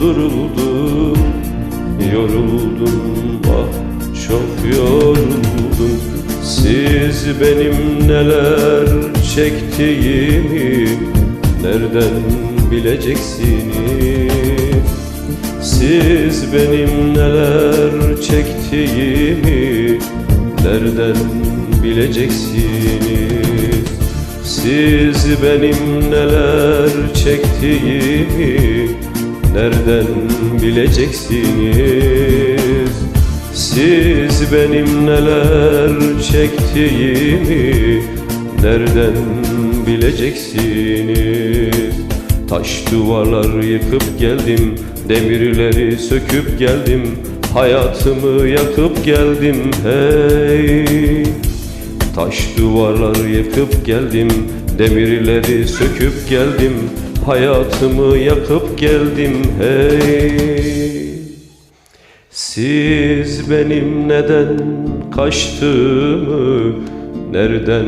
duruldum Yoruldum ah çok yoruldum. Siz benim neler çektiğimi Nereden bileceksiniz? Siz benim neler çektiğimi Nereden bileceksiniz? Siz benim neler çektiğimi Nereden bileceksiniz? Siz benim neler çektiğimi Nereden bileceksiniz? Taş duvarlar yıkıp geldim Demirleri söküp geldim Hayatımı yakıp geldim hey. Taş duvarlar yıkıp geldim Demirleri söküp geldim Hayatımı yakıp geldim hey. Siz benim neden kaçtığımı Nereden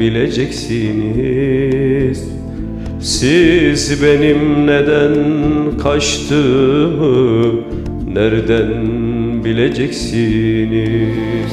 bileceksiniz? Siz benim neden kaçtığımı Nereden bileceksiniz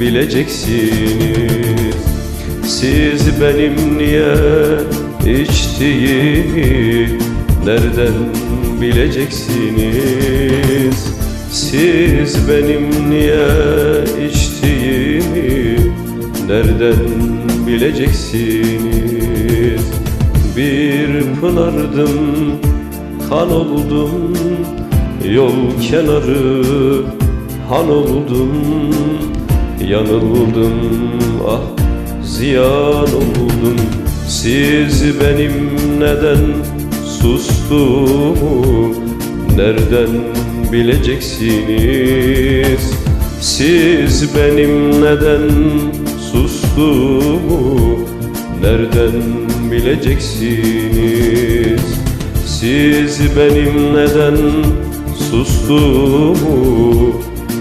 bileceksiniz Siz benim niye içtiğimi Nereden bileceksiniz? Siz benim niye içtiğimi Nereden bileceksiniz? Bir pınardım kan oldum Yol kenarı han oldum Yanıldım ah ziyan oldum. Siz benim neden sustuğumu Nereden bileceksiniz? Siz benim neden sustuğumu Nereden bileceksiniz? Siz benim neden sustuğumu